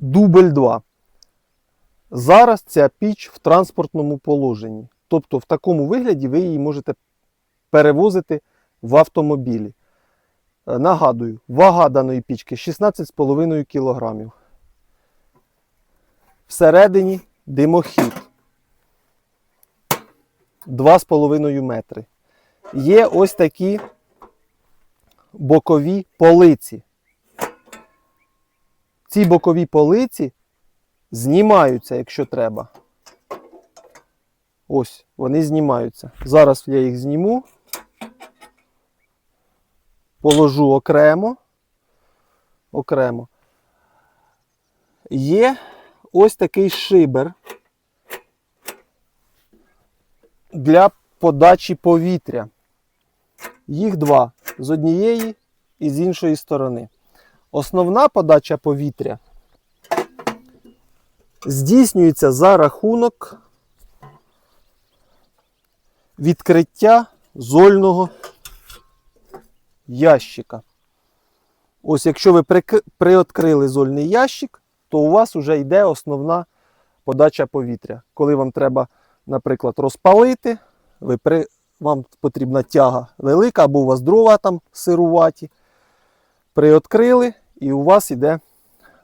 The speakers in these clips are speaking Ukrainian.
Дубль 2. Зараз ця піч в транспортному положенні. Тобто в такому вигляді ви її можете перевозити в автомобілі. Е, Нагадую, вага даної пічки 16,5 кг. Всередині димохід 2,5 метри. Є ось такі бокові полиці. Ці бокові полиці знімаються, якщо треба. Ось, вони знімаються. Зараз я їх зніму. Положу окремо. Окремо. Є ось такий шибер для подачі повітря. Їх два з однієї і з іншої сторони. Основна подача повітря здійснюється за рахунок відкриття зольного ящика. Ось якщо ви приоткрили зольний ящик, то у вас вже йде основна подача повітря. Коли вам треба, наприклад, розпалити, ви при... вам потрібна тяга велика, або у вас дрова там сируваті. Приоткрили, і у вас йде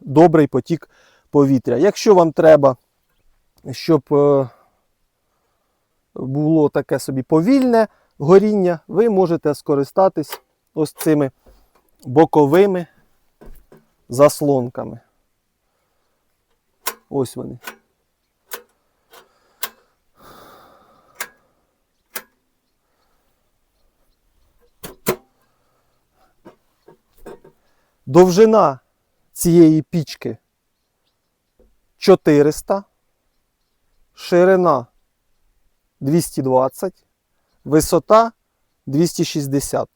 добрий потік повітря. Якщо вам треба, щоб е, було таке собі повільне горіння, ви можете скористатись ось цими боковими заслонками. Ось вони. Довжина цієї пічки 400, ширина 220, висота 260.